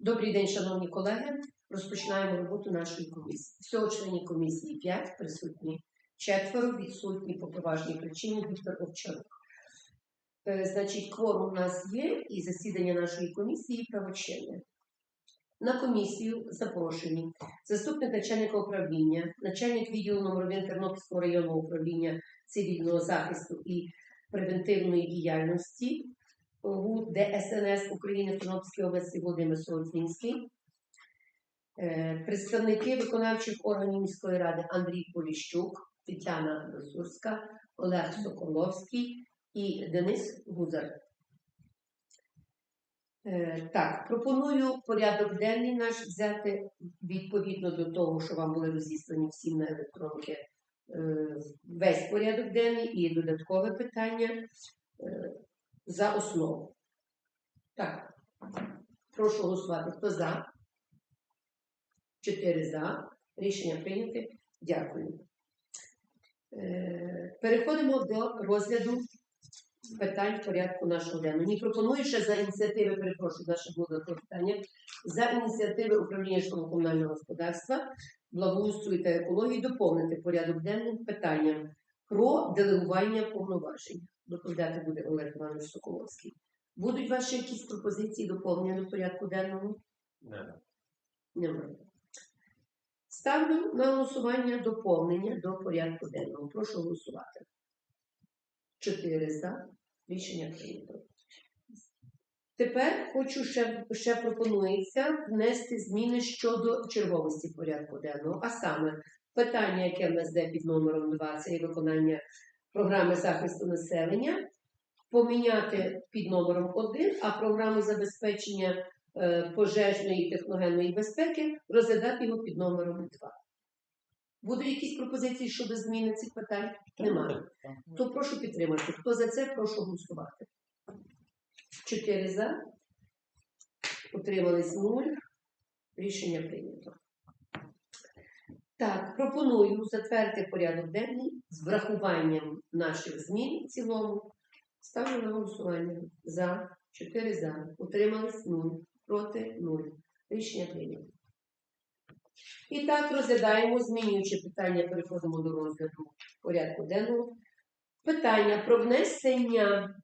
Добрий день, шановні колеги. Розпочинаємо роботу нашої комісії. Всього членів комісії 5, присутні четверо, відсутні по поважній причині Віктор Овчарук. Е, Значить, кворум у нас є і засідання нашої комісії правочинне. На комісію запрошені заступник начальника управління, начальник відділу номер 1 Тернопільського районного управління цивільного захисту і превентивної діяльності ГУ ДСНС України в Тернопільській області Володимир Солотвінський, Е, представники виконавчих органів міської ради Андрій Поліщук, Тетяна Досурська, Олег Соколовський і Денис Гузар. Е, Так, пропоную порядок денний наш взяти відповідно до того, що вам були розіслані всім на електронки. е, Весь порядок денний і додаткове питання за основу. Так, прошу голосувати. Хто за? Чотири за. Рішення прийняте. Дякую. Е, Переходимо до розгляду питань в порядку нашого денного. Ні, пропоную ще за ініціативи, перепрошую, наше було питання, за ініціативи управління житлово-комунального господарства, благоустрою та екології доповнити порядок денним питанням про делегування повноважень. Доповідати буде Олег Іванович Соколовський. Будуть ваші якісь пропозиції доповнення до порядку денного? Немає. Ставлю на голосування доповнення до порядку денного. Прошу голосувати. Чотири за. Рішення прийнято. Тепер хочу ще, ще пропонується внести зміни щодо черговості порядку денного, а саме питання, яке в нас йде під номером 2, це є виконання програми захисту населення, поміняти під номером 1, а програму забезпечення е, пожежної і техногенної безпеки розглядати його під номером 2. Будуть якісь пропозиції щодо зміни цих питань? Немає. То прошу підтримати. Хто за це, прошу голосувати. Чотири за. Утримались нуль. Рішення прийнято. Так, пропоную затвердити порядок денний з врахуванням наших змін в цілому. Ставлю на голосування. За. Чотири за. Утримались нуль. Проти нуль. Рішення прийнято. І так розглядаємо, змінюючи питання, переходимо до розгляду порядку денного. Питання про внесення,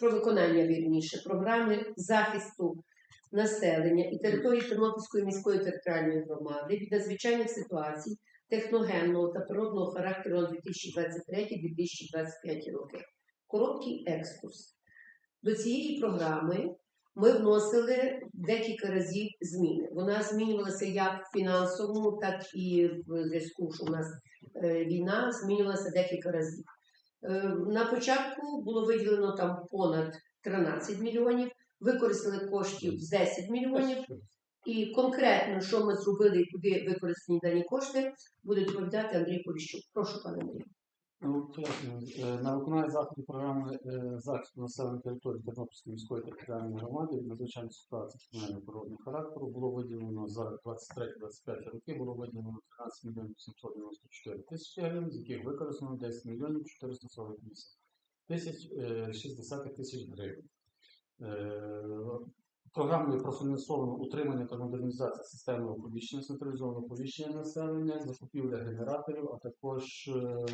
про виконання вірніше, програми захисту населення і території Тернопільської міської територіальної громади від надзвичайних ситуацій техногенного та природного характеру на 2023-2025 роки. Короткий екскурс. До цієї програми ми вносили декілька разів зміни. Вона змінювалася як в фінансовому, так і в зв'язку, що у нас е, війна змінювалася декілька разів. Е, На початку було виділено там понад 13 мільйонів, використали коштів з 10 мільйонів. І конкретно, що ми зробили і куди використані дані кошти, буде доповідати Андрій Поліщук. Прошу, пане Андрій. Ну, пояснюю. Е, На виконання заходів програми е, захисту населеної території Тернопільської міської територіальної громади від надзвичайної ситуації комунального природного характеру було виділено за 23-25 роки було виділено 13 мільйонів 794 тисячі гривень, з яких використано 10 мільйонів 448 тисяч е, 60 тисяч гривень. Е, Програмою профінансовано утримання та модернізація системи оповіщення, централізованого оповіщення населення, закупівля генераторів, а також е,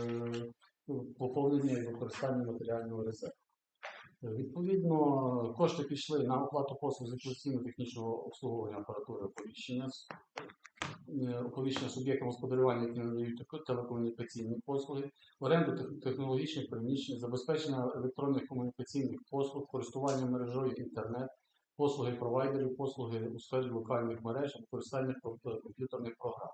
ну, поповнення і використання матеріального резерву. Е, Відповідно, кошти пішли на оплату послуг з експлуатаційно-технічного обслуговування апаратури оповіщення, оповіщення суб'єктам господарювання, які надають телекомунікаційні послуги, оренду технологічних приміщень, забезпечення електронних комунікаційних послуг, користування мережою інтернет, послуги провайдерів, послуги у сфері локальних мереж, використання комп'ютерних програм.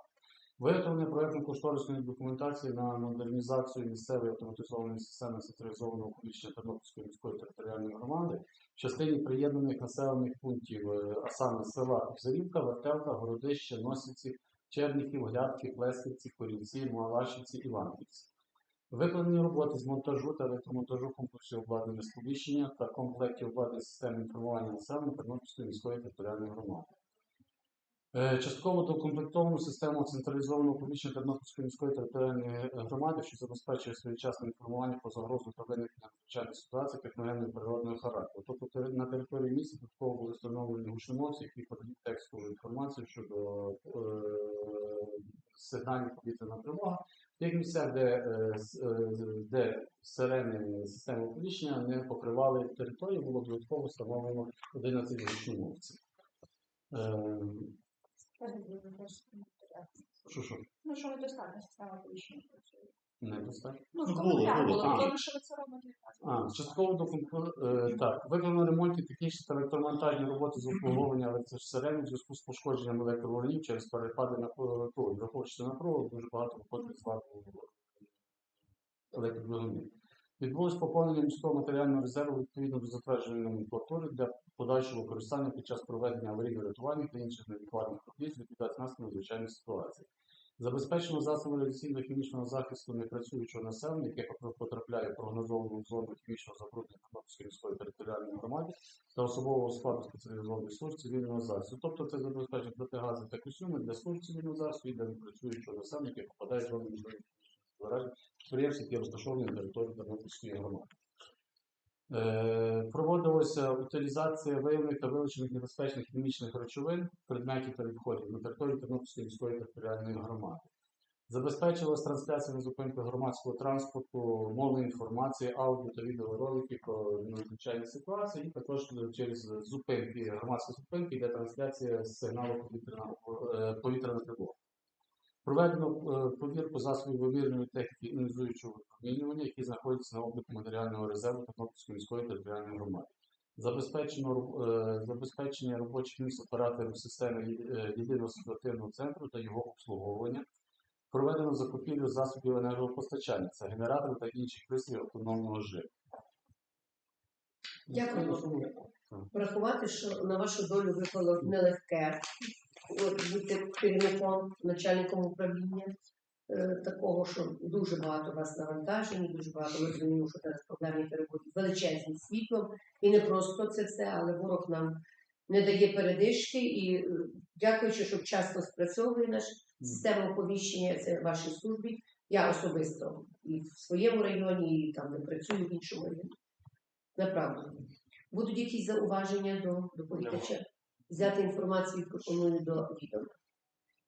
Виготовлення проєктно-кошторисної документації на модернізацію місцевої автоматизованої системи централізованого оповіщення Тернопільської міської територіальної громади в частині приєднаних населених пунктів, е, а саме села Обзарівка, Вертелка, Городище, Носівці, Черніхів, Глядки, Плесківці, Корінці, Малашівці, Іванківці. Виконані роботи з монтажу та електромонтажу комплексів обладнання сповіщення та комплектів обладнання системи інформування населення Тернопільської міської територіальної громади. Е, Частково доукомплектовану систему централізованого публічної Тернопільської міської територіальної громади, що забезпечує своєчасне інформування про загрозу та виникнення надзвичайних ситуацій техногенної природного характеру. Тобто на території міста додатково були встановлені гучномовці, які подають текстову інформацію щодо е, сигналів повітряна тривога. В тих місцях, де, е, е, де сирени системи оповіщення не покривали територію, було додатково встановлено 11 гучномовців. Е, Що що? Ну, що недостатньо система повіщення працює. Недостатньо. Ну, Ну, в було, було, було, так. що ви це робите. А, частково до е, так. Виконано ремонтні технічні та електромонтажні роботи з обслуговування електросирен у зв'язку з пошкодженням електроволів через перепади на провод. Враховуючи на провод, дуже багато виходить з ладу електродвигунів. Відбулось поповнення міського матеріального резерву відповідно до затвердженої номенклатури для подальшого використання під час проведення аварійно рятувальних та інших невідкладних робіт з ліквідації наслідків надзвичайних ситуацій. Забезпечено засоби радіаційно-хімічного захисту непрацюючого населення, яке потрапляє в прогнозовану зону хімічного забруднення Тернопільської міської територіальної громади та особового складу спеціалізованих служб цивільного захисту. Тобто це забезпечить протигази та костюми для служб цивільного захисту і для непрацюючого населення, яке попадає в зону заражень підприємств, які розташовані на території Тернопільської громади. Е, Проводилася утилізація виявлених та вилучених небезпечних хімічних речовин, предметів та відходів на території Тернопільської міської територіальної громади. Забезпечилась трансляція на зупинках громадського транспорту, мовної інформації, аудіо та відеороликів про надзвичайні ситуації, і також через зупинки, громадські зупинки йде трансляція з сигналу повітряна, е, тривога. Проведено е, повірку засобів вимірної техніки іонізуючого випромінювання, які знаходяться на обліку матеріального резерву Тернопільської міської територіальної громади. Забезпечено е, забезпечення робочих місць операторів системи е, єдиного ситуативного центру та його обслуговування. Проведено закупівлю засобів енергопостачання, це генератори та інших пристроїв автономного живлення. Дякую. Врахувати, що на вашу долю випало нелегке бути керівником, начальником управління. Е, Такого, що дуже багато вас навантажені, дуже багато розуміємо, що зараз проблемні перебудуть величезні світлом. І не просто це все, але ворог нам не дає передишки. І е, дякуючи, що вчасно спрацьовує наша система оповіщення, це в вашій службі. Я особисто і в своєму районі, і там, де працюю в іншому районі. Направду. Будуть якісь зауваження до доповідача? Взяти інформацію пропоную до відома.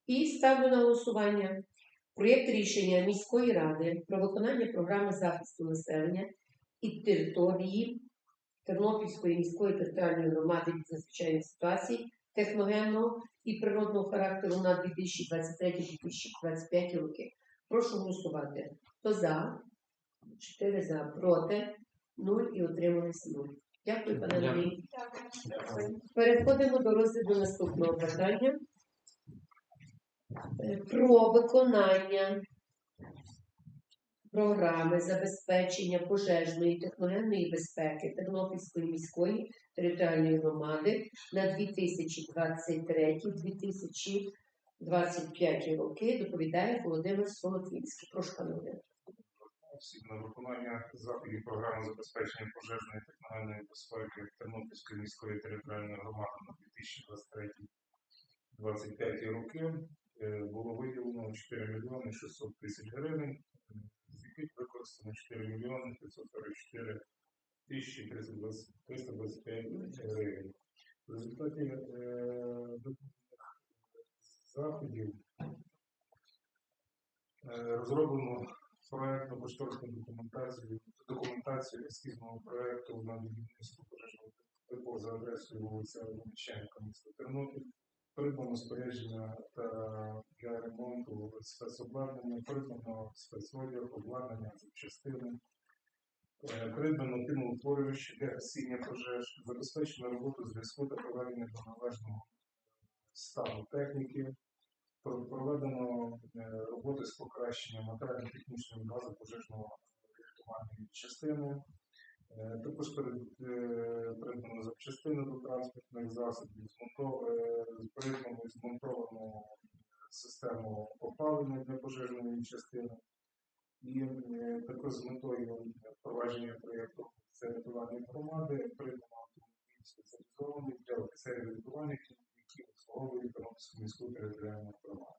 І ставлю на голосування проєкт рішення міської ради про виконання програми захисту населення і території Тернопільської міської територіальної громади від надзвичайних ситуацій техногенного і природного характеру на 2023-2025 роки. Прошу голосувати. Хто за? Чотири за. Проти? Нуль і утримались нуль. Дякую, пане. Андрій. Переходимо до розгляду наступного питання. Е, Про виконання програми забезпечення пожежної техногенної безпеки Тернопільської міської територіальної громади на 2023-2025 роки доповідає Володимир Солотвінський. Прошу, пане Володимир. Всіх на виконання заходів програми забезпечення пожежної техногенної безпеки Тернопільської міської територіальної громади на 2023-2025 роки е, було виділено 4 мільйони 600 тисяч гривень, з яких використано 4 мільйони 544 тисячі 325 гривень. В результаті е, виконаних заходів е, розроблено проектну кошторисну документацію, документацію ескізного проекту на будівництво пожежного депо за адресою вулиця Ломиченка, місто Тернопіль. Придбано спорядження та для ремонту спецобладнання, придбано спецодяг, обладнання, запчастини. Е, Придбано піноутворювач для гасіння пожеж, забезпечено роботу зв'язку та проведення до належного стану техніки, проведено е, роботи з покращення матеріально-технічної бази пожежного рятувальної частини. Е, Також е, придбано запчастини до транспортних засобів, е, змонтовано систему опалення для пожежної частини. І також з метою впровадження проєкту це рятувальної громади придбано автомобіль спеціалізований для офіцерів рятувальників, які міської територіальної громади.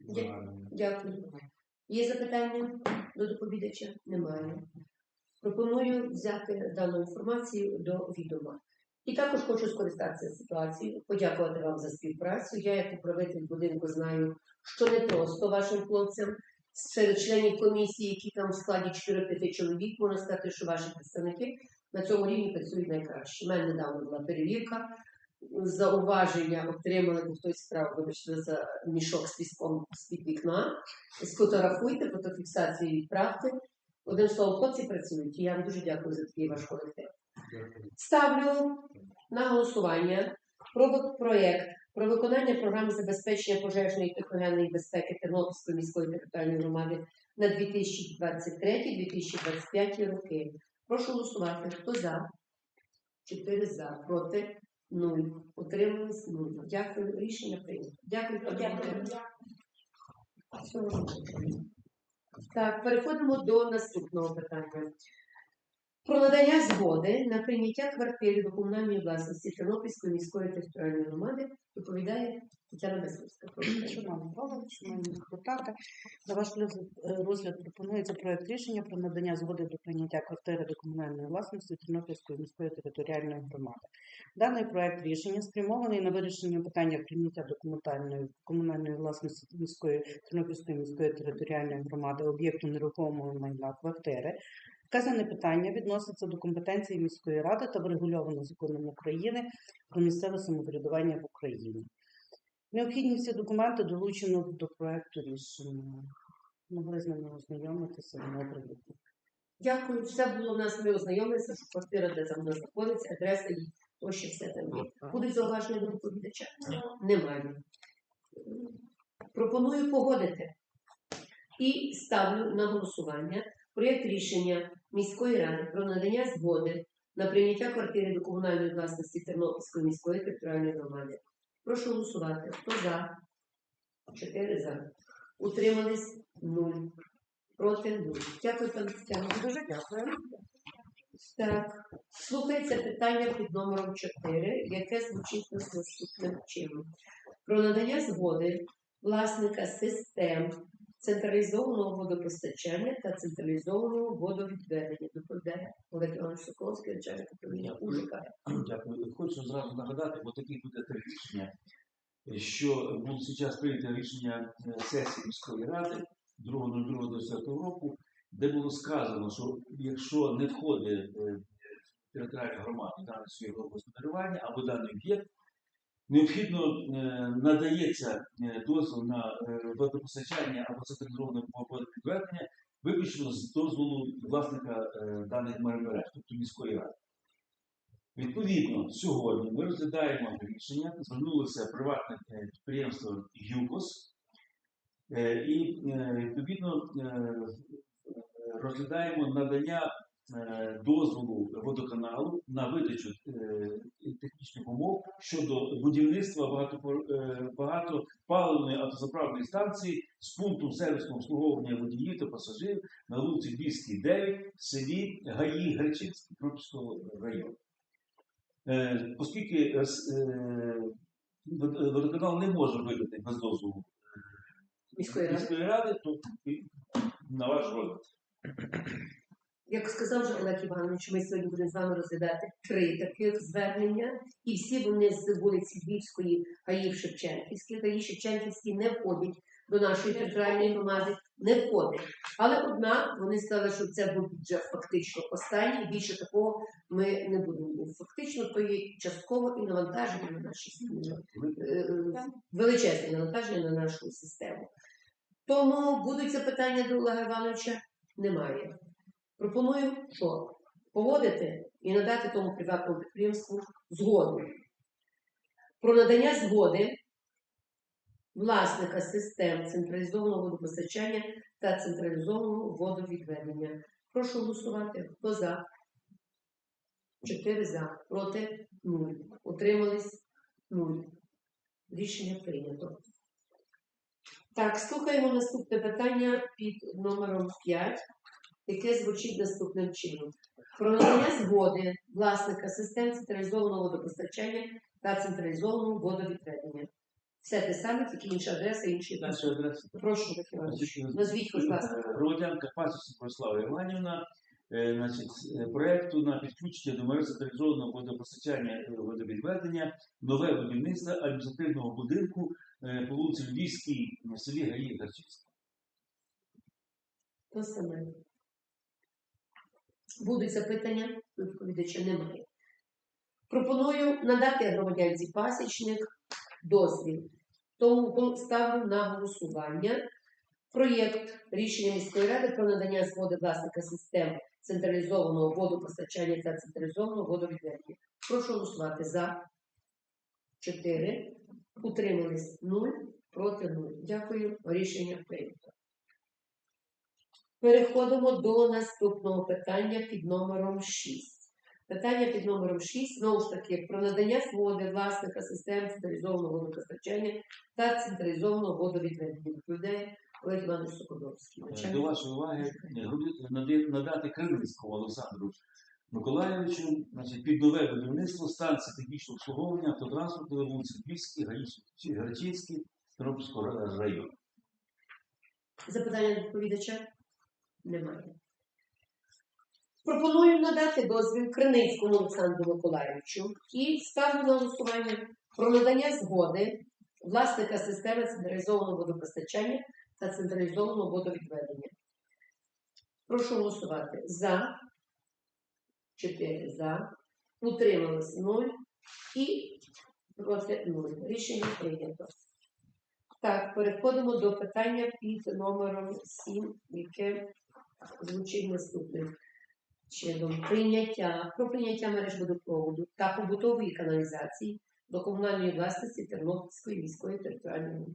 Дя- Дякую. Є запитання до доповідача? Немає. Пропоную взяти дану інформацію до відома. І також хочу скористатися ситуацією, подякувати вам за співпрацю. Я, як управитель будинку, знаю, що не просто вашим хлопцям серед членів комісії, які там в складі 4-5 чоловік, можна сказати, що ваші представники на цьому рівні працюють найкраще. У мене недавно була перевірка. Зауваження отримали, бо хтось справ, вибачте, за мішок з піском з-під вікна. Сфотографуйте, фотофіксацію відправте. Одним словом, хлопці працюють. І я вам дуже дякую за такий ваш колектив. Ставлю на голосування про проєкт про виконання програми забезпечення пожежної і техногенної безпеки Тернопільської міської територіальної громади на 2023-2025 роки. Прошу голосувати. Хто за? Чотири за. Проти? Нуль. Утримались? Нуль. Дякую. Рішення прийнято. Дякую. Дякую. Всього. Так, переходимо до наступного питання. Про надання згоди на прийняття квартири до комунальної власності Тернопільської міської територіальної громади доповідає Тетяна Бесовська. Прошу. Шановні голови, шановні депутати, за ваш розгляд, е, розгляд пропонується проект рішення про надання згоди до прийняття квартири до комунальної власності Тернопільської міської територіальної громади. Даний проект рішення спрямований на вирішення питання прийняття документальної комунальної власності міської Тернопільської міської територіальної громади об'єкту нерухомого майна квартири. Вказане питання відноситься до компетенції міської ради та врегульовано законом України про місцеве самоврядування в Україні. Необхідні всі документи долучено до проекту рішення. Могли з ними ознайомитися на прилюдно. Дякую. Все було в нас. Ми ознайомилися, що квартира, де там вона знаходиться, адреса її, то ще все там є. Будуть зауваження до доповідача? Немає. Пропоную погодити і ставлю на голосування проєкт рішення міської ради про надання згоди на прийняття квартири до комунальної власності Тернопільської міської територіальної громади. Прошу голосувати. Хто за? Чотири за. Утримались нуль. Проти нуль. Дякую, пане Тетяно. Дуже дякую. Так, слухається питання під номером 4, яке звучить наступним чином. Про надання згоди власника систем централізованого водопостачання та централізованого водовідведення. Доповідає Олег Іванович Соколовський, начальник управління УЖК. Дякую. Хочу зразу нагадати, бо такі буде три рішення, що було зараз прийнято рішення е, сесії міської ради 2.02.2010 року, де було сказано, що якщо не входить е, територіальна громада дане своє господарювання або даний об'єкт, необхідно е, надається е, дозвіл на е, водопостачання або централізоване водовідведення виключно з дозволу власника даних мереж, тобто міської ради. Відповідно, сьогодні ми розглядаємо рішення, звернулося приватне підприємство ЮКОС, і відповідно розглядаємо надання дозволу водоканалу на видачу технічних умов щодо будівництва е, багатопаливної автозаправної станції з пунктом сервісного обслуговування водіїв та пасажирів на вулиці Бійській, 9 в селі Гаї Гречинський Кропського району. Е, Оскільки е, водоканал не може видати без дозволу Міської ради. то на ваш розгляд. Як сказав вже Олег Іванович, ми сьогодні будемо з вами розглядати три таких звернення, і всі вони з вулиці Львівської, Гаїв Шевченківській. Гаї Шевченківські не входять до нашої територіальної громади, не входить. Але одна, вони сказали, що це буде вже фактично останнє, і більше такого ми не будемо. Фактично, то є частково і навантаження на сім'ї. Е, величезне навантаження на нашу систему. Тому будуть запитання до Олега Івановича? Немає. Пропоную, що погодити і надати тому приватному підприємству згоду. Про надання згоди власника систем централізованого водопостачання та централізованого водовідведення. Прошу голосувати. Хто за? Чотири за. Проти нуль. Утримались нуль. Рішення прийнято. Так, слухаємо наступне питання під номером 5, яке звучить наступним чином. Про надання згоди власника систем централізованого водопостачання та централізованого водовідведення. Все те саме, тільки інша адреса, назву. адреса. Прошу, Назвіть, будь ласка. Громадянка Пасічна Борислава Іванівна, е, значить, е, проекту на підключення до мережі централізованого водопостачання водовідведення, нове будівництво адміністративного будинку е, по вулиці Львівській в селі Гаї Гарчівська. Саме. Будуть запитання? Відповідача немає. Пропоную надати громадянці пасічник дозвіл. Тому ставлю на голосування проєкт рішення міської ради про надання згоди власника систем централізованого водопостачання та централізованого водовідведення. Прошу голосувати за 4, утримались 0, проти 0. Дякую. Рішення прийнято. Переходимо до наступного питання під номером 6. Питання під номером 6, знову ж таки, про надання згоди власника систем централізованого водопостачання та централізованого водовідведення. Відповідає Олег Іванович Сокодовський. Е. До вашої уваги е, надати Кривницькому Олександру Миколаєвичу значить, під нове будівництво станції технічного обслуговування автотранспорту на вулиці Львівській, Гаїчській, Гарчинській, Тернопільського району. Запитання до відповідача? Немає. Пропоную надати дозвіл Криницькому Олександру Миколаївичу і ставлю на голосування про надання згоди власника системи централізованого водопостачання та централізованого водовідведення. Прошу голосувати за 4 за, утрималось 0 і проти 0. Рішення прийнято. Так, переходимо до питання під номером 7, яке звучить наступним чином. Прийняття про прийняття мереж водопроводу та побутової каналізації до комунальної власності Тернопільської міської територіальної громади.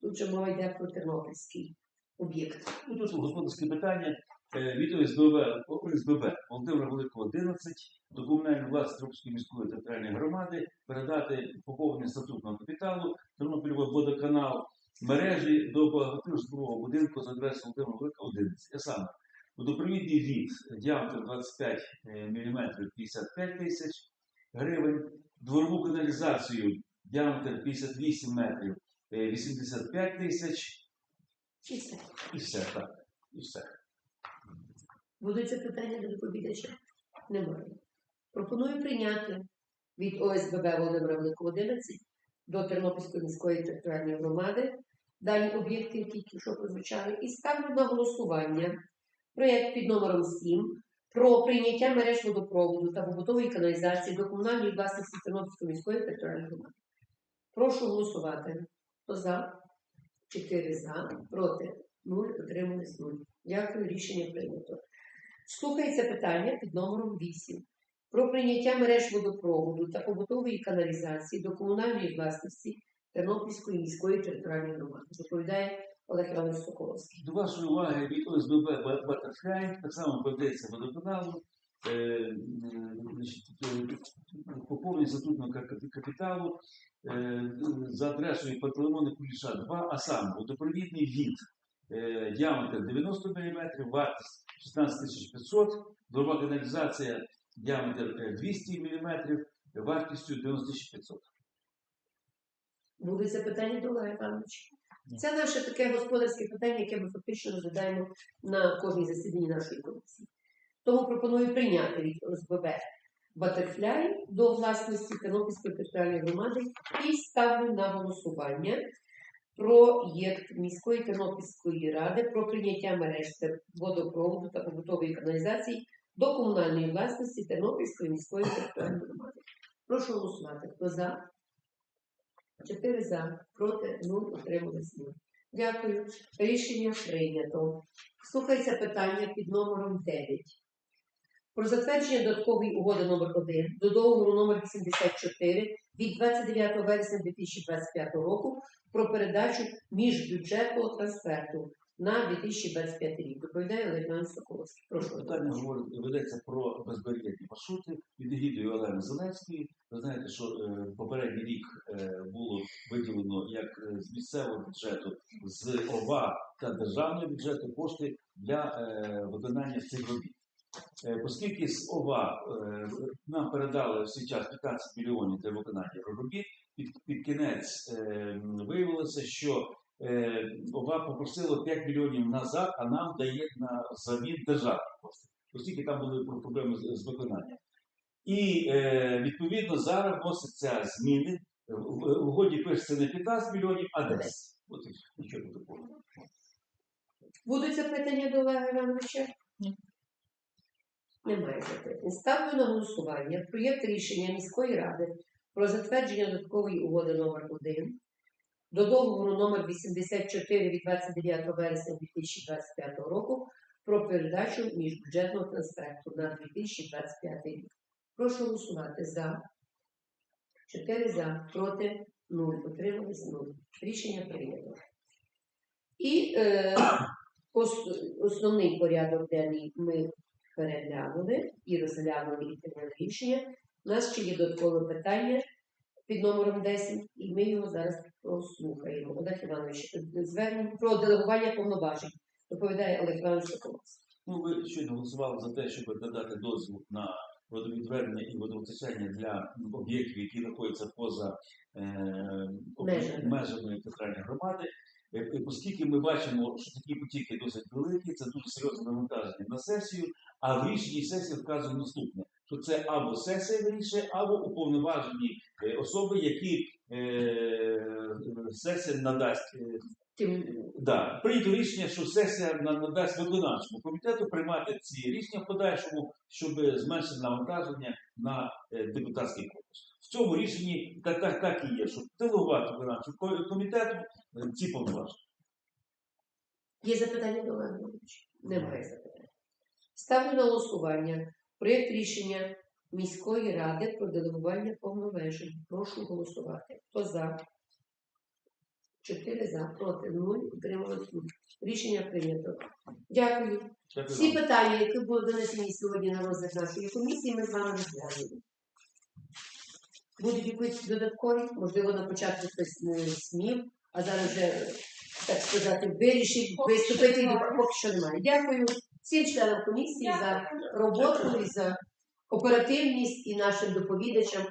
Тут же мова йде про тернопільський об'єкт. Ну, тут господарське питання е, від ОСББ, ОСББ Володимира Великого 11 до комунальної власності Тернопільської міської територіальної громади передати поповнення статутного капіталу Тернопіль водоканал мережі до багатоповерхового будинку за адресою Володимира Великого 11. Я саме водопровідний від діаметр 25 мм 55 тисяч гривень, дворову каналізацію діаметр 58 метрів е, 85 тисяч І все. і все так. І все. Будуть запитання до доповідача? Немає. Пропоную прийняти від ОСББ Володимира Великого 11 до Тернопільської міської територіальної громади дані об'єкти, які що прозвучали, і ставлю на голосування проєкт під номером 7 про прийняття мереж водопроводу та побутової каналізації до комунальної власності Тернопільської міської територіальної громади. Прошу голосувати. Хто за? 4 за, проти 0, утримались 0. Дякую, рішення прийнято. Слухається питання під номером 8 про прийняття мереж водопроводу та побутової каналізації до комунальної власності Тернопільської міської територіальної громади. Доповідає Олег Іванович Соколовський. До вашої уваги від ОСББ Ба- Баттерфляй, так само передається водоканалу, е, е, е, поповнення статутного капіталу за адресою Пантелеймона Куліша 2, а саме водопровідний від діаметр 90 мм, вартість 16 500, дорога каналізація діаметр е, 200 мм, вартістю 90 500. Будуть запитання до Олега Івановича? Це наше таке господарське питання, яке ми фактично розглядаємо на кожній засіданні нашої комісії. Тому пропоную прийняти від ОСББ Батерфляй до власності Тернопільської територіальної громади і ставлю на голосування проєкт міської Тернопільської ради про прийняття мереж водопроводу та побутової каналізації до комунальної власності Тернопільської міської територіальної громади. Прошу голосувати. Хто за? Чотири за, проти, 0, утримались 0. Дякую. Рішення прийнято. Слухається питання під номером 9. Про затвердження додаткової угоди номер 1 до договору номер 84 від 29 вересня 2025 року про передачу міжбюджетного трансферту на 2025 рік. Доповідає Олег Іванович Соколовський. Прошу. Питання говорить, ведеться про безбар'єрні маршрути під егідою Олени Зеленської. Ви знаєте, що е, попередній рік е, було виділено як е, з місцевого бюджету, з ОВА та державного бюджету кошти для виконання цих робіт. Оскільки з ОВА нам передали в свій час 15 мільйонів для виконання робіт, під, під кінець виявилося, що ОВА попросило 5 мільйонів назад, а нам дає на замін державні кошти, оскільки там були про- проблеми з, виконанням. І е, відповідно зараз вносяться зміни. В, угоді пишеться не 15 мільйонів, а 10. От і нічого такого. Будуть запитання до Олега Івановича? Немає запитань. Ставлю на голосування проєкт рішення міської ради про затвердження додаткової угоди номер 1 до договору номер 84 від 29 вересня 2025 року про передачу міжбюджетного трансферту на 2025 рік. Прошу голосувати за. 4 за, проти 0, утримались 0. Рішення прийнято. І е, основний порядок денний ми переглянули і розглянули і прийняли рішення. У нас ще є додаткове питання під номером 10, і ми його зараз прослухаємо. Олег Іванович, звернення про делегування повноважень. Доповідає Олег Іванович Соколовський. Ну, ви щойно голосували за те, щоб надати дозвіл на водовідведення і водопостачання для об'єктів, які знаходяться поза е, Межами. межами територіальної громади. Е, е, Оскільки ми бачимо, що такі потіки досить великі, це дуже серйозне навантаження на сесію, а в рішенні сесії вказано наступне, що це або сесія вирішує, або уповноважені е, особи, які е, сесія надасть е, Тим Да, прийнято рішення, що сесія надасть виконавчому комітету приймати ці рішення в подальшому, щоб зменшити навантаження на е, депутатський корпус. В цьому рішенні так, так, так і є, щоб делегувати виконавчому комітету ці повноваження. Є запитання до Івановича? Немає запитань. Ставлю на голосування проєкт рішення міської ради про делегування повноважень. Прошу голосувати. Хто за? Чотири за, проти нуль, утрималось нуль. Рішення прийнято. Дякую. Дякую Всі питання, які були донесені сьогодні на розгляд нашої комісії, ми з вами розглянули. Будуть якісь додаткові, можливо, на початку хтось не смів, а зараз вже, так сказати, що виступити, поки що немає. Дякую всім членам комісії за роботу і за оперативність і нашим доповідачам.